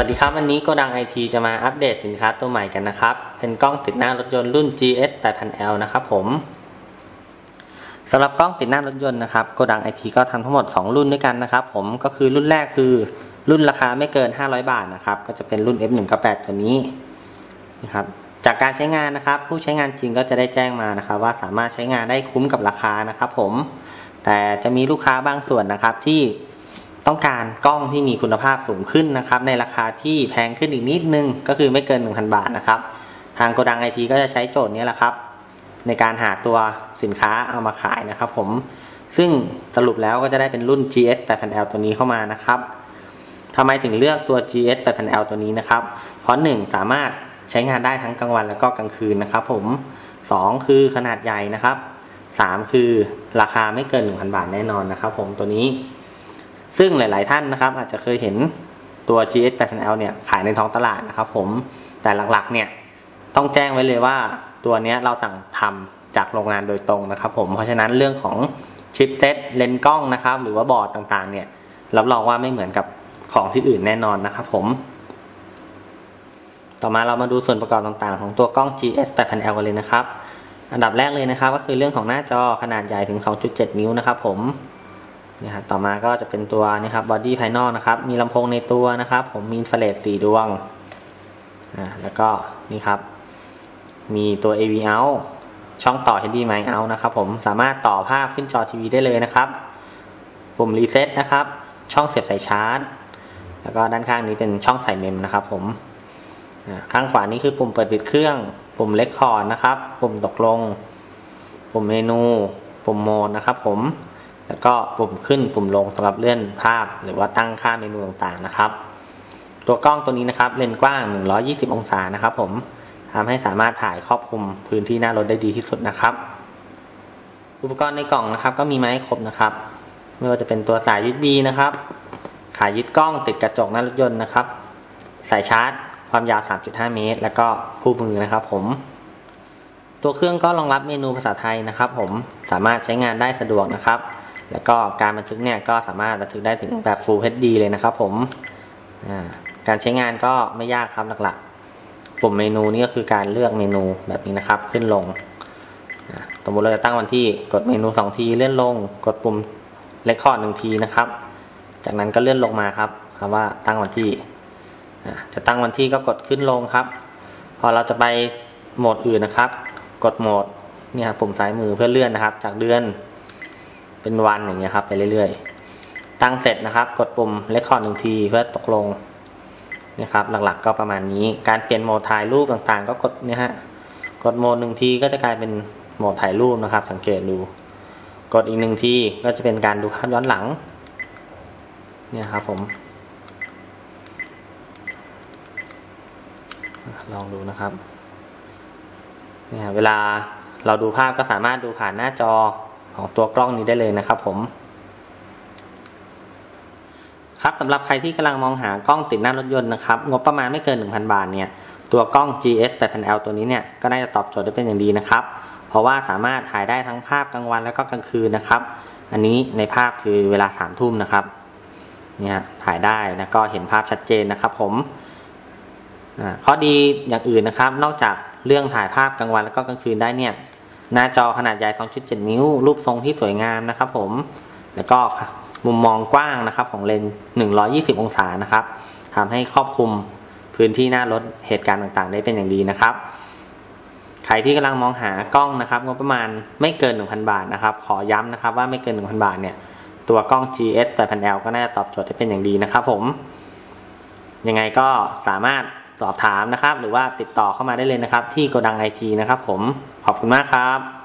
วัสดีครับ วันนี้โกดังไอทีจะมาอัปเดตสินค้าตัวใหม่กันนะครับ เป็นกล้องติดหน้ารถยนต์รุ่น GS 8000L นะครับผมสำหรับกล้องติดหน้ารถยนต์นะครับโกดังไอทีก็ทำทั้งหมด 2 รุ่นด้วยกันนะครับผมก็คือรุ่นแรกคือรุ่นราคาไม่เกิน 500 บาทนะครับก็จะเป็นรุ่น F198 ตัวนี้นะครับจากการใช้งานนะครับ ผู้ใช้งานจริงก็จะได้แจ้งมานะครับ ว่าสามารถใช้งานได้คุ้มกับราคานะครับผมแต่จะมีลูกค้าบางส่วนนะครับที่ ต้องการกล้องที่มีคุณภาพสูงขึ้นนะครับ ในราคาที่แพงขึ้นอีกนิดนึง ก็คือไม่เกิน 1,000 บาทนะครับ ทางโกดังไอทีก็จะใช้โจทย์นี้แหละครับ ในการหาตัวสินค้าเอามาขายนะครับผมซึ่งสรุปแล้วก็จะได้เป็นรุ่น GS 8000L ตัวนี้เข้ามานะครับทำไมถึงเลือกตัว GS 8000L ตัวนี้นะครับ เพราะ 1 สามารถใช้งานได้ทั้งกลางวันแล้วก็กลางคืนนะครับผม 2 คือขนาดใหญ่นะครับ 3 คือราคาไม่เกิน 1,000 บาทแน่นอนนะครับผมตัวนี้ ซึ่งหลาย ๆ ท่านนะครับ อาจจะเคยเห็นตัว GS 8 l เนี่ยขายในท้องตลาดนะครับผมแต่หลัก ๆ เนี่ยต้องแจ้งไว้เลยว่าตัวนี้เราสั่งทำจากโรงงานโดยตรงนะครับผมเพราะฉะนั้นเรื่องของชิปเซตเลนกล้องนะครับ หรือว่าบอร์ดต่างๆ เนี่ยรับรองว่าไม่เหมือนกับของที่อื่นแน่นอนนะครับผม ต่อมาเรามาดูส่วนประกอบต่างๆ ของตัวกล้อง GS 8 l กันเลยนะครับ อันดับแรกเลยนะครับ ก็คือเรื่องของหน้าจอขนาดใหญ่ถึง 2.7 นิ้วนะครับผม นี่ครับต่อมาก็จะเป็นตัวนี่ครับบอดี้ภายนอกนะครับ มีลำโพงในตัวนะครับ ผมมีอินฟราเรดสีดวงอ่าแล้วก็นี่ครับ มีตัว AV out ช่องต่อ HDMI out นะครับ ผมสามารถต่อภาพขึ้นจอทีวีได้เลยนะครับ ปุ่มรีเซ็ตนะครับ ช่องเสียบสายชาร์จ แล้วก็ด้านข้างนี้เป็นช่องใส่เมมนะครับ ผมข้างขวานี้คือปุ่มเปิดปิดเครื่อง ปุ่มเล็กคอร์ดนะครับ ปุ่มตกลง ปุ่มเมนู ปุ่มโหมดนะครับ ผม แล้วก็ปุ่มขึ้นปุ่มลงสำหรับเลื่อนภาพ หรือว่าตั้งค่าเมนูต่างๆนะครับ ตัวกล้องตัวนี้นะครับเลนส์กว้าง 120 องศานะครับ ผมทำให้สามารถถ่ายครอบคลุมพื้นที่หน้ารถได้ดีที่สุดนะครับ อุปกรณ์ในกล่องนะครับ ก็มีมาให้ครบนะครับ ไม่ว่าจะเป็นตัวสายยึดบีนะครับ ขายึดกล้องติดกระจกหน้ารถยนต์นะครับ สายชาร์จ ความยาว 3.5 เมตร แล้วก็คู่มือนะครับ ผม ตัวเครื่องก็รองรับเมนูภาษาไทยนะครับ ผมสามารถใช้งานได้สะดวกนะครับ แล้วก็การบันทึกเนี่ยก็สามารถบันทึกได้ถึงแบบ Full HD เลยนะครับผมการใช้งานก็ไม่ยากครับหลักๆ ปุ่มเมนูนี่ก็คือการเลือกเมนูแบบนี้นะครับ ขึ้นลงสมมติเราจะตั้งวันที่กดเมนูสองทีเลื่อนลง กดปุ่มเลคคอร์ดหนึ่งทีนะครับ จากนั้นก็เลื่อนลงมาครับคำว่าตั้งวันที่จะตั้งวันที่ก็กดขึ้นลงครับ พอเราจะไปโหมดอื่นนะครับ กดโหมดเนี่ยปุ่มซ้ายมือเพื่อเลื่อนนะครับ จากเดือน เป็นวันอย่างเงี้ยครับไปเรื่อยๆ ตั้งเสร็จนะครับ กดปุ่มเลคคอร์ดหนึ่งทีเพื่อตกลงนะครับ หลักๆก็ประมาณนี้ การเปลี่ยนโหมดถ่ายรูปต่างๆ ก็กดเนี่ยฮะกดโหมดหนึ่งทีก็จะกลายเป็นโหมดถ่ายรูปนะครับ สังเกตดู กดอีกหนึ่งทีก็จะเป็นการดูภาพย้อนหลัง เนี่ยครับผมลองดูนะครับเนี่ยเวลาเราดูภาพก็สามารถดูผ่านหน้าจอ ของตัวกล้องนี้ได้เลยนะครับผม ครับสำหรับใครที่กำลังมองหากล้องติดหน้ารถยนต์นะครับงบประมาณไม่เกิน 1,000 บาทเนี่ยตัวกล้อง GS 8000L ตัวนี้เนี่ยก็น่าจะตอบโจทย์ได้เป็นอย่างดีนะครับ เพราะว่าสามารถถ่ายได้ทั้งภาพกลางวันแล้วก็กลางคืนนะครับ อันนี้ในภาพคือเวลาสามทุ่มนะครับเนี่ยถ่ายได้นะก็เห็นภาพชัดเจนนะครับ ผมข้อดีอย่างอื่นนะครับ นอกจากเรื่องถ่ายภาพกลางวันแล้วก็กลางคืนได้เนี่ย หน้าจอขนาดใหญ่ 2.7 นิ้ว รูปทรงที่สวยงามนะครับผม แล้วก็มุมมองกว้างนะครับของเลนส์120 องศานะครับทำให้ครอบคลุมพื้นที่หน้ารถเหตุการณ์ต่างๆ ได้เป็นอย่างดีนะครับ ใครที่กำลังมองหากล้องนะครับงบประมาณไม่เกิน 1,000 บาทนะครับ ขอย้ำนะครับว่าไม่เกิน 1,000 บาทเนี่ย ตัวกล้อง GS 8000L ก็น่าจะตอบโจทย์ได้เป็นอย่างดีนะครับผม ยังไงก็สามารถ สอบถามนะครับ หรือว่าติดต่อเข้ามาได้เลยนะครับ ที่โกดังไอทีนะครับ ผมขอบคุณมากครับ